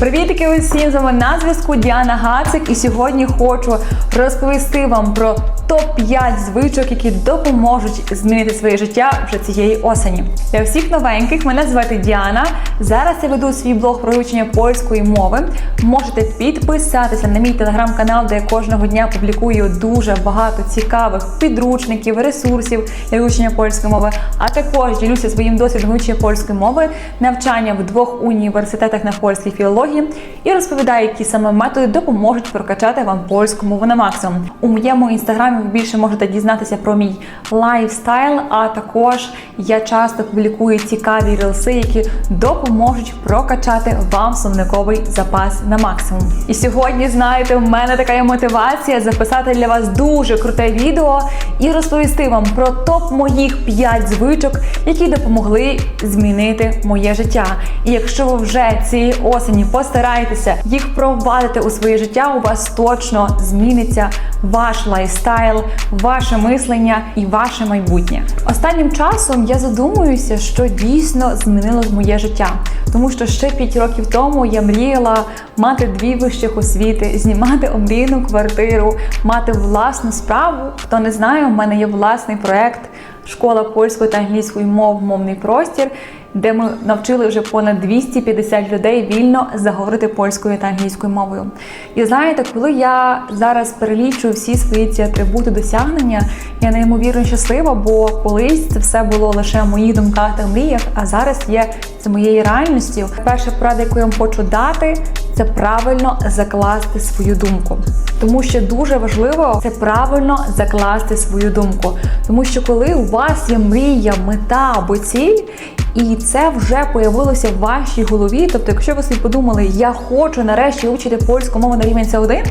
Привітики усім! З вами на зв'язку Діана Гацик, і сьогодні хочу розповісти вам про топ-5 звичок, які допоможуть змінити своє життя вже цієї осені. Для всіх новеньких мене звати Діана. Зараз я веду свій блог про вивчення польської мови. Можете підписатися на мій телеграм-канал, де я кожного дня публікую дуже багато цікавих підручників, ресурсів для вивчення польської мови, а також ділюся своїм досвідом вивчення польської мови, навчання в двох університетах на польській філології і розповідаю, які саме методи допоможуть прокачати вам польську мову на максимум. У моєму інстаграмі ви більше можете дізнатися про мій лайфстайл, а також я часто публікую цікаві рілси, які допоможуть прокачати вам словниковий запас на максимум. І сьогодні, знаєте, в мене така є мотивація записати для вас дуже круте відео і розповісти вам про топ моїх 5 звичок, які допомогли змінити моє життя. І якщо ви вже цієї осені постараєтеся їх провадити у своє життя, у вас точно зміниться ваш лайфстайл, ваше мислення і ваше майбутнє. Останнім часом я задумуюся, що дійсно змінилось моє життя, тому що ще 5 років тому я мріяла мати дві вищих освіти, знімати омрійну квартиру, мати власну справу. Хто не знає, у мене є власний проект. Школа польської та англійської мов мовний простір, де ми навчили вже понад 250 людей вільно заговорити польською та англійською мовою. І знаєте, коли я зараз перелічую всі свої ці атрибути досягнення, я неймовірно щаслива, бо колись це все було лише в моїх думках та мріях, а зараз є це моєю реальністю. Перша порада, яку я вам хочу дати, це правильно закласти свою думку. Тому що дуже важливо це правильно закласти свою думку. Тому що коли у вас є мрія, мета або ціль, і це вже появилося в вашій голові. Тобто, якщо ви собі подумали, я хочу нарешті вивчити польську мову на рівень С1,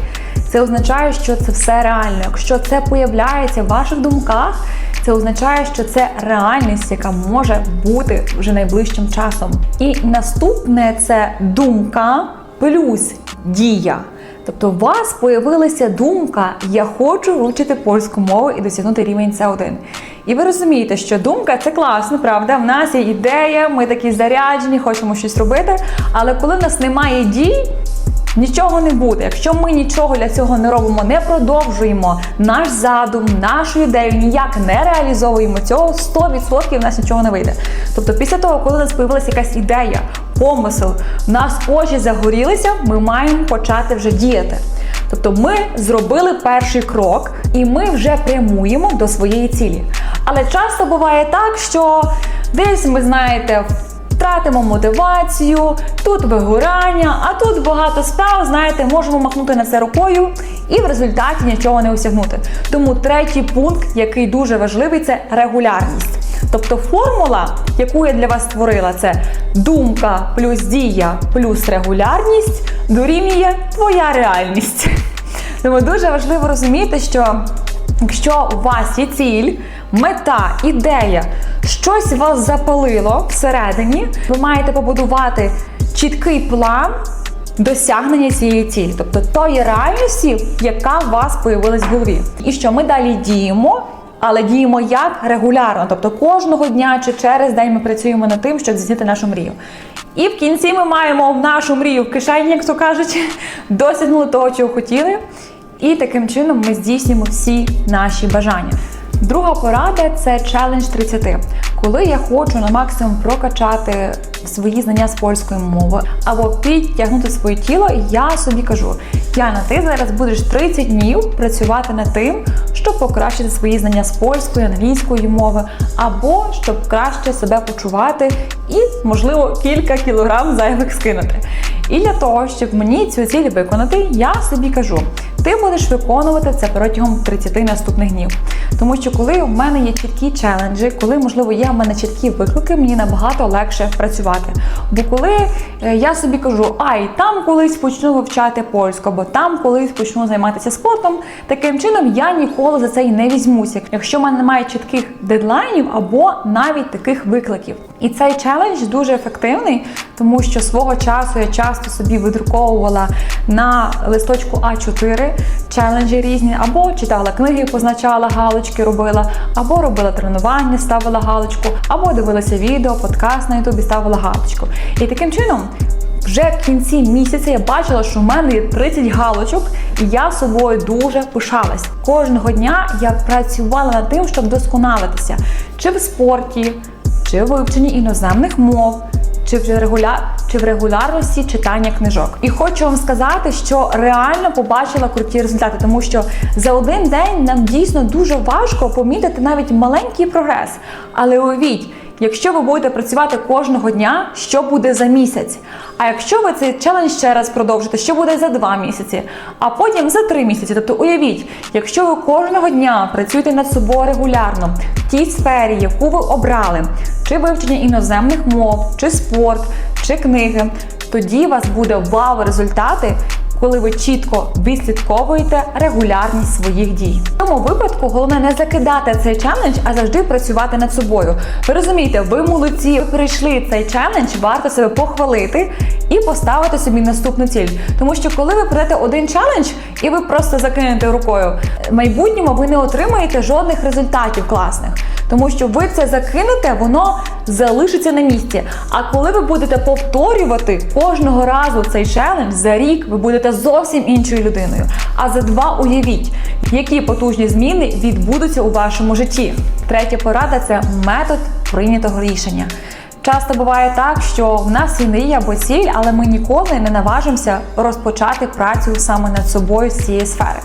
це означає, що це все реально. Якщо це появляється в ваших думках, це означає, що це реальність, яка може бути вже найближчим часом. І наступне це думка плюс дія. Тобто у вас появилася думка Я хочу вивчити польську мову і досягнути рівень С1. І ви розумієте, що думка це класно, правда? В нас є ідея, ми такі заряджені, хочемо щось робити. Але коли в нас немає дій, Нічого не буде. Якщо ми нічого для цього не робимо, не продовжуємо наш задум, нашу ідею, ніяк не реалізовуємо цього, 100% в нас нічого не вийде. Тобто, після того, коли у нас з'явилася якась ідея, помисел, в нас очі загорілися, ми маємо почати вже діяти. Тобто ми зробили перший крок і ми вже прямуємо до своєї цілі. Але часто буває так, що десь ми знаєте. Втратимо мотивацію, тут вигорання, а тут багато справ, знаєте, можемо махнути на це рукою і в результаті нічого не осягнути. Тому третій пункт, який дуже важливий, це регулярність. Тобто формула, яку я для вас створила, це думка плюс дія плюс регулярність дорівнює твоя реальність. Тому дуже важливо розуміти, що якщо у вас є ціль, мета, ідея, щось вас запалило всередині, ви маєте побудувати чіткий план досягнення цієї цілі, тобто тої реальності, яка у вас появилась в голові. І що ми далі діємо. Але діємо як регулярно, тобто кожного дня чи через день ми працюємо над тим, щоб здійснити нашу мрію. І в кінці ми маємо нашу мрію в кишені, як то кажуть, досягнули того, чого хотіли. І таким чином ми здійснюємо всі наші бажання. Друга порада це челендж 30. Коли я хочу на максимум прокачати свої знання з польської мови або підтягнути своє тіло, я собі кажу: Яна, ти зараз будеш 30 днів працювати над тим, щоб покращити свої знання з польської, англійської мови, або щоб краще себе почувати і, можливо, кілька кілограм зайвих скинути. І для того, щоб мені цю ціль виконати, я собі кажу. Ти будеш виконувати це протягом 30 наступних днів. Тому що коли в мене є чіткі челенджі, коли, можливо, є в мене чіткі виклики, мені набагато легше працювати. Бо коли е, я собі кажу, ай, там колись почну вивчати польську, або там колись почну займатися спортом, таким чином я ніколи за це і не візьмуся, якщо в мене немає чітких дедлайнів або навіть таких викликів. І цей челендж дуже ефективний, тому що свого часу я часто собі видруковувала на листочку А4 челенджі різні, або читала книги, позначала галочки, робила, або робила тренування, ставила галочку, або дивилася відео, подкаст на ютубі, ставила галочку. І таким чином Вже в кінці місяця я бачила, що в мене є 30 галочок, і я собою дуже пишалась. Кожного дня я працювала над тим, щоб досконалитися, чи в спорті, чи в вивченні іноземних мов, чи в регуля... чи в регулярності читання книжок. І хочу вам сказати, що реально побачила круті результати, тому що за один день нам дійсно дуже важко помітити навіть маленький прогрес. Але уявіть, Якщо ви будете працювати кожного дня, що буде за місяць? А якщо ви цей челендж ще раз продовжите, що буде за два місяці, а потім за три місяці? Тобто уявіть, якщо ви кожного дня працюєте над собою регулярно в тій сфері, яку ви обрали, чи вивчення іноземних мов, чи спорт, чи книги, тоді у вас буде вау результати коли ви чітко відслідковуєте регулярність своїх дій. В цьому випадку головне не закидати цей челендж, а завжди працювати над собою. Ви розумієте, ви молодці, ви пройшли цей челендж, варто себе похвалити і поставити собі наступну ціль. Тому що коли ви пройдете один челендж і ви просто закинете рукою, в майбутньому ви не отримаєте жодних результатів класних. Тому що ви це закинете, воно залишиться на місці. А коли ви будете повторювати кожного разу цей челендж за рік, ви будете зовсім іншою людиною. А за два уявіть, які потужні зміни відбудуться у вашому житті. Третя порада це метод прийнятого рішення. Часто буває так, що в нас є мрія або ціль, але ми ніколи не наважимося розпочати працю саме над собою з цієї сфери.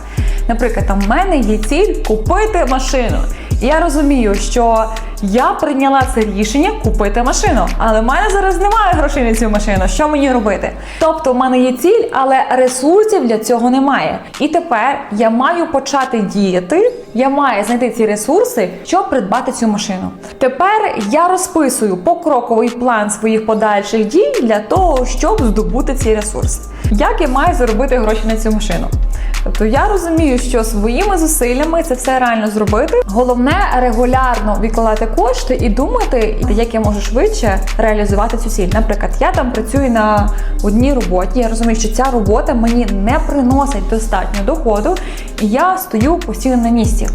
Наприклад, там в мене є ціль купити машину. Я розумію, що я прийняла це рішення купити машину, але в мене зараз немає грошей на цю машину. Що мені робити? Тобто, в мене є ціль, але ресурсів для цього немає. І тепер я маю почати діяти. Я маю знайти ці ресурси, щоб придбати цю машину. Тепер я розписую покроковий план своїх подальших дій для того, щоб здобути ці ресурси. Як я маю заробити гроші на цю машину? Тобто я розумію, що своїми зусиллями це все реально зробити. Головне регулярно відкладати кошти і думати, як я можу швидше реалізувати цю ціль. Наприклад, я там працюю на одній роботі. Я розумію, що ця робота мені не приносить достатньо доходу, і я стою постійно на місці.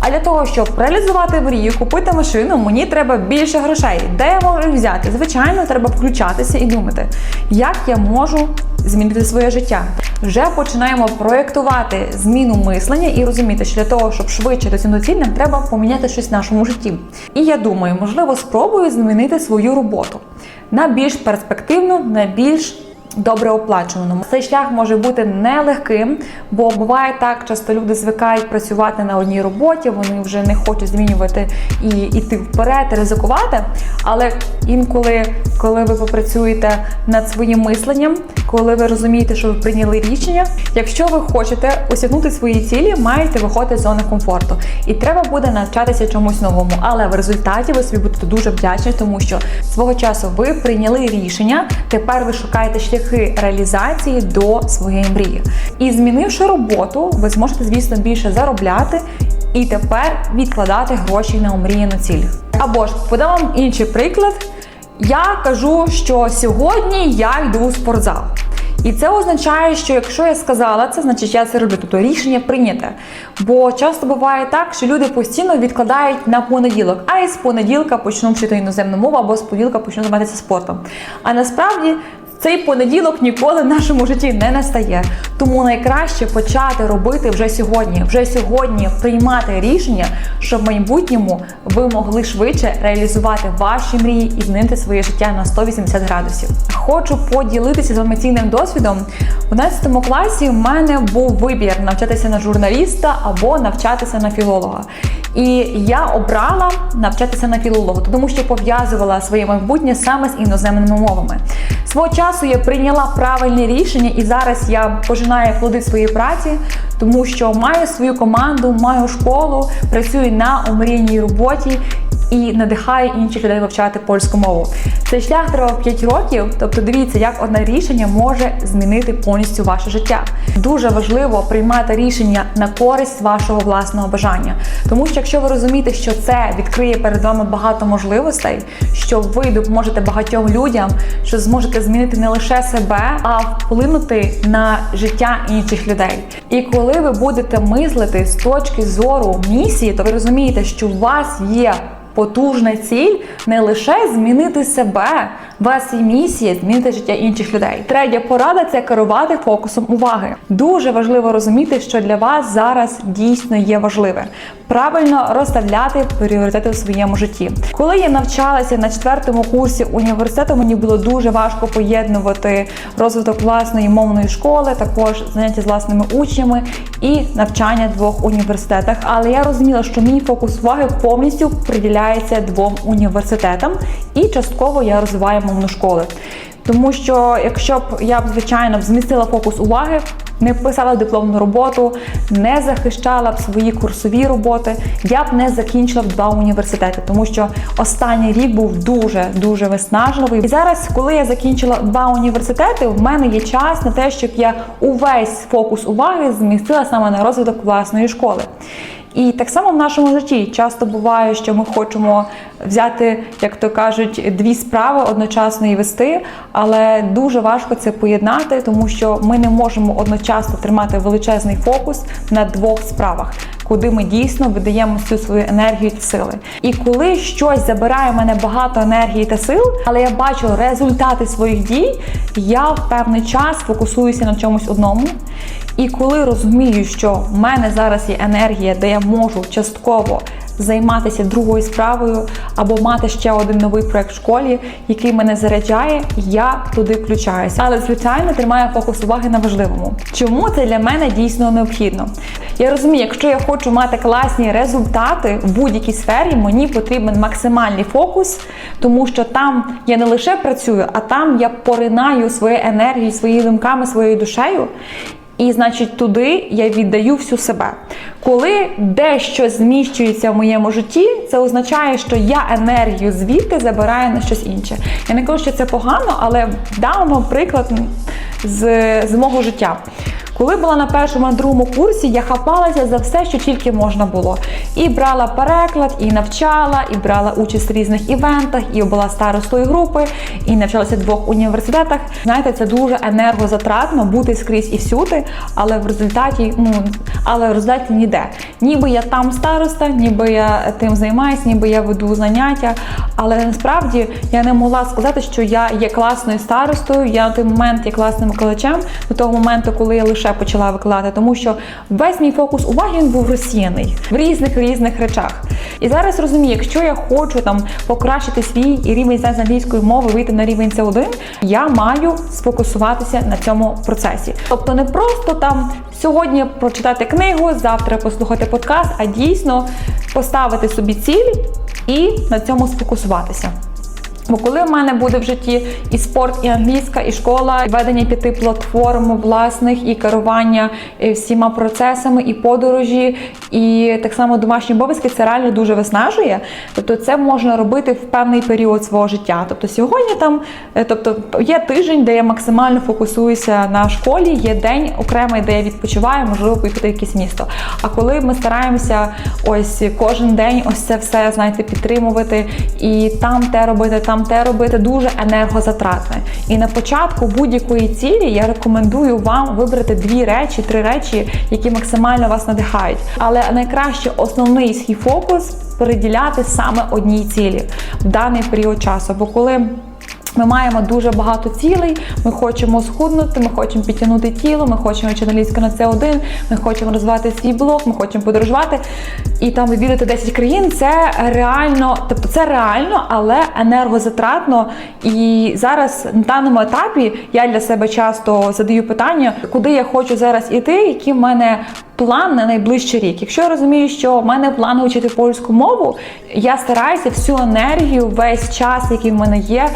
А для того, щоб реалізувати мрію, купити машину, мені треба більше грошей. Де я можу їх взяти? Звичайно, треба включатися і думати, як я можу змінити своє життя. Вже починаємо проєктувати зміну мислення і розуміти, що для того, щоб швидше досягнути ціль, нам треба поміняти щось в нашому житті. І я думаю, можливо, спробую змінити свою роботу на більш перспективну, на більш добре оплачуваному. Цей шлях може бути нелегким, бо буває так, часто люди звикають працювати на одній роботі, вони вже не хочуть змінювати і йти вперед, ризикувати. Але інколи, коли ви попрацюєте над своїм мисленням, коли ви розумієте, що ви прийняли рішення, якщо ви хочете осягнути свої цілі, маєте виходити з зони комфорту. І треба буде навчатися чомусь новому. Але в результаті ви собі будете дуже вдячні, тому що свого часу ви прийняли рішення, тепер ви шукаєте шляхи реалізації до своєї мрії. І змінивши роботу, ви зможете, звісно, більше заробляти. І тепер відкладати гроші на омріяну ціль. Або ж подам вам інший приклад. Я кажу, що сьогодні я йду у спортзал. І це означає, що якщо я сказала це, значить я це роблю. Тобто рішення прийняте. Бо часто буває так, що люди постійно відкладають на понеділок, а із понеділка почну вчити іноземну мову або з понеділка почну займатися спортом. А насправді цей понеділок ніколи в нашому житті не настає. Тому найкраще почати робити вже сьогодні, вже сьогодні приймати рішення, щоб в майбутньому ви могли швидше реалізувати ваші мрії і змінити своє життя на 180 градусів. Хочу поділитися з вами досвідом. У 11 класі в мене був вибір навчатися на журналіста або навчатися на філолога. І я обрала навчатися на філолога, тому що пов'язувала своє майбутнє саме з іноземними мовами. Свого часу я прийняла правильне рішення, і зараз я пожинаю плоди своєї праці, тому що маю свою команду, маю школу, працюю на омріяній роботі. І надихає інших людей вивчати польську мову. Цей шлях тривав 5 років. Тобто, дивіться, як одне рішення може змінити повністю ваше життя. Дуже важливо приймати рішення на користь вашого власного бажання, тому що якщо ви розумієте, що це відкриє перед вами багато можливостей, що ви допоможете багатьом людям, що зможете змінити не лише себе, а вплинути на життя інших людей. І коли ви будете мислити з точки зору місії, то ви розумієте, що у вас є потужна ціль не лише змінити себе, ваша місія змінити життя інших людей. Третя порада це керувати фокусом уваги. Дуже важливо розуміти, що для вас зараз дійсно є важливе. Правильно розставляти пріоритети в своєму житті. Коли я навчалася на четвертому курсі університету, мені було дуже важко поєднувати розвиток власної мовної школи, також заняття з власними учнями і навчання в двох університетах. Але я розуміла, що мій фокус уваги повністю приділяється двом університетам, і частково я розвиваю мовну школу. Тому що якщо б я б звичайно змістила фокус уваги, не писала дипломну роботу, не захищала б свої курсові роботи, я б не закінчила б два університети, тому що останній рік був дуже дуже виснажливий. І зараз, коли я закінчила два університети, в мене є час на те, щоб я увесь фокус уваги змістила саме на розвиток власної школи. І так само в нашому житті часто буває, що ми хочемо взяти, як то кажуть, дві справи одночасно і вести, але дуже важко це поєднати, тому що ми не можемо одночасно тримати величезний фокус на двох справах. Куди ми дійсно видаємо всю свою енергію та сили. І коли щось забирає в мене багато енергії та сил, але я бачу результати своїх дій, я в певний час фокусуюся на чомусь одному. І коли розумію, що в мене зараз є енергія, де я можу частково займатися другою справою або мати ще один новий проект в школі, який мене заряджає, я туди включаюся. Але звичайно тримаю фокус уваги на важливому. Чому це для мене дійсно необхідно? Я розумію, якщо я хочу мати класні результати в будь-якій сфері, мені потрібен максимальний фокус, тому що там я не лише працюю, а там я поринаю свою енергію, своїми думками, своєю душею. І, значить, туди я віддаю всю себе. Коли дещо зміщується в моєму житті, це означає, що я енергію звідти забираю на щось інше. Я не кажу, що це погано, але дам вам приклад з, з мого життя. Коли була на першому другому курсі, я хапалася за все, що тільки можна було. І брала переклад, і навчала, і брала участь в різних івентах, і була старостою групи, і навчалася в двох університетах. Знаєте, це дуже енергозатратно бути скрізь і всюди, але в результаті, ну але в результаті ніде. Ніби я там староста, ніби я тим займаюся, ніби я веду заняття. Але насправді я не могла сказати, що я є класною старостою. Я на той момент є класним викладачем до того моменту, коли я лише почала викладати, тому що весь мій фокус уваги він був розсіяний в різних різних речах. І зараз розумію, якщо я хочу там покращити свій рівень знань англійської мови, вийти на рівень С1, я маю сфокусуватися на цьому процесі. Тобто не просто там сьогодні прочитати книгу, завтра послухати подкаст, а дійсно поставити собі ціль і на цьому сфокусуватися. Бо коли в мене буде в житті і спорт, і англійська, і школа, і ведення п'яти платформ власних, і керування е, всіма процесами, і подорожі, і так само домашні обов'язки, це реально дуже виснажує. Тобто, це можна робити в певний період свого життя. Тобто, сьогодні там, е, тобто, є тиждень, де я максимально фокусуюся на школі, є день окремий, де я відпочиваю, можливо, поїхати в якесь місто. А коли ми стараємося ось кожен день ось це все знаєте підтримувати і там те робити, там те робити дуже енергозатратне. І на початку будь-якої цілі я рекомендую вам вибрати дві речі, три речі, які максимально вас надихають. Але найкраще основний свій фокус приділяти саме одній цілі в даний період часу. Бо коли ми маємо дуже багато цілей. Ми хочемо схуднути, ми хочемо підтягнути тіло, ми хочемо вчити на це 1 ми хочемо розвивати свій блог, ми хочемо подорожувати і там відвідати 10 країн. Це реально, тобто це реально, але енергозатратно. І зараз на даному етапі я для себе часто задаю питання, куди я хочу зараз іти, які в мене. План на найближчий рік. Якщо я розумію, що в мене план вчити польську мову, я стараюся всю енергію, весь час, який в мене є,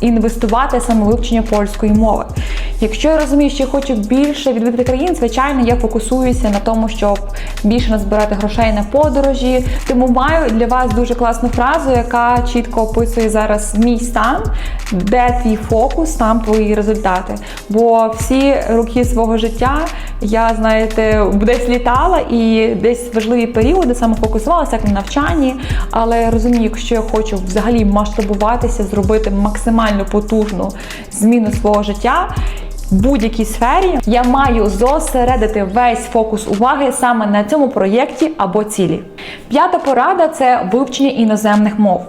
інвестувати саме вивчення польської мови. Якщо я розумію, що я хочу більше відвідати країн, звичайно, я фокусуюся на тому, щоб більше назбирати грошей на подорожі. Тому маю для вас дуже класну фразу, яка чітко описує зараз мій стан, де твій фокус, там твої результати. Бо всі роки свого життя я, знаєте, десь літала і десь важливі періоди саме фокусувалася як на навчанні, але розумію, якщо я хочу взагалі масштабуватися, зробити максимально потужну зміну свого життя. Будь-якій сфері, я маю зосередити весь фокус уваги саме на цьому проєкті або цілі. П'ята порада це вивчення іноземних мов.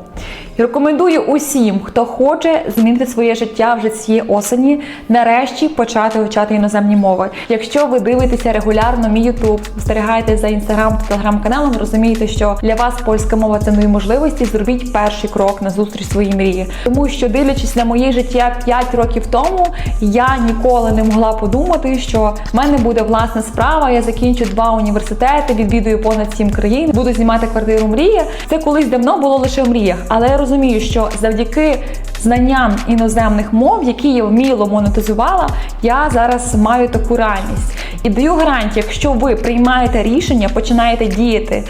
І Рекомендую усім, хто хоче змінити своє життя вже цієї осені, нарешті почати вивчати іноземні мови. Якщо ви дивитеся регулярно мій YouTube, спостерігаєте за інстаграм та телеграм-каналом, розумієте, що для вас польська мова це нові можливості. Зробіть перший крок на зустріч своїй мрії. Тому що, дивлячись на моє життя 5 років тому, я ніколи не могла подумати, що в мене буде власна справа. Я закінчу два університети, відвідую понад сім країн, буду знімати квартиру мрії. Це колись давно було лише в мріях, але я розумію, що завдяки знанням іноземних мов, які я вміло монетизувала, я зараз маю таку реальність. І даю гарантію, якщо ви приймаєте рішення, починаєте діяти.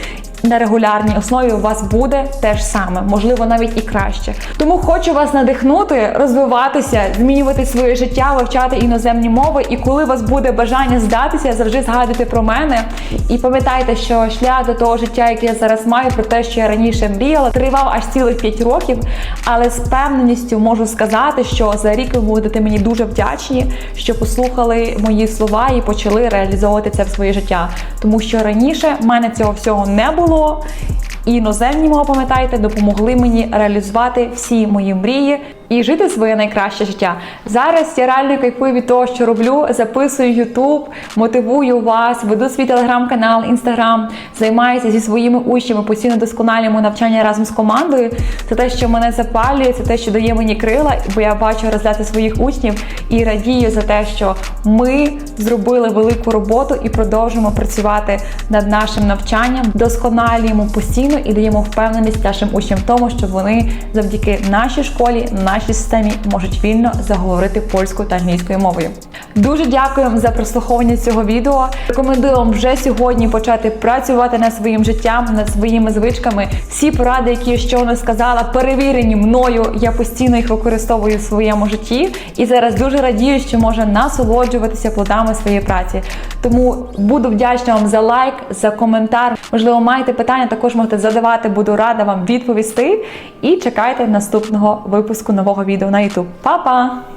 На регулярній основі у вас буде те ж саме, можливо, навіть і краще. Тому хочу вас надихнути, розвиватися, змінювати своє життя, вивчати іноземні мови. І коли у вас буде бажання здатися, завжди згадуйте про мене. І пам'ятайте, що шлях до того життя, яке я зараз маю, про те, що я раніше мріяла, тривав аж цілих 5 років. Але з певненістю можу сказати, що за рік ви будете мені дуже вдячні, що послухали мої слова і почали реалізовувати це в своє життя. Тому що раніше в мене цього всього не було. support І іноземні мови, пам'ятайте, допомогли мені реалізувати всі мої мрії і жити своє найкраще життя. Зараз я реально кайфую від того, що роблю. Записую YouTube, мотивую вас, веду свій телеграм-канал, інстаграм, займаюся зі своїми учнями, постійно досконалюємо навчання разом з командою. Це те, що мене запалює, це те, що дає мені крила, бо я бачу розгляди своїх учнів і радію за те, що ми зробили велику роботу і продовжуємо працювати над нашим навчанням, досконалюємо постійно і даємо впевненість нашим учням в тому, що вони завдяки нашій школі, нашій системі можуть вільно заговорити польською та англійською мовою. Дуже дякую вам за прослуховування цього відео. Рекомендую вам вже сьогодні почати працювати над своїм життям, над своїми звичками. Всі поради, які я щойно сказала, перевірені мною. Я постійно їх використовую в своєму житті і зараз дуже радію, що можу насолоджуватися плодами своєї праці. Тому буду вдячна вам за лайк, за коментар. Можливо, маєте питання, також можете задавати. Буду рада вам відповісти. І чекайте наступного випуску нового відео на YouTube. Па-па!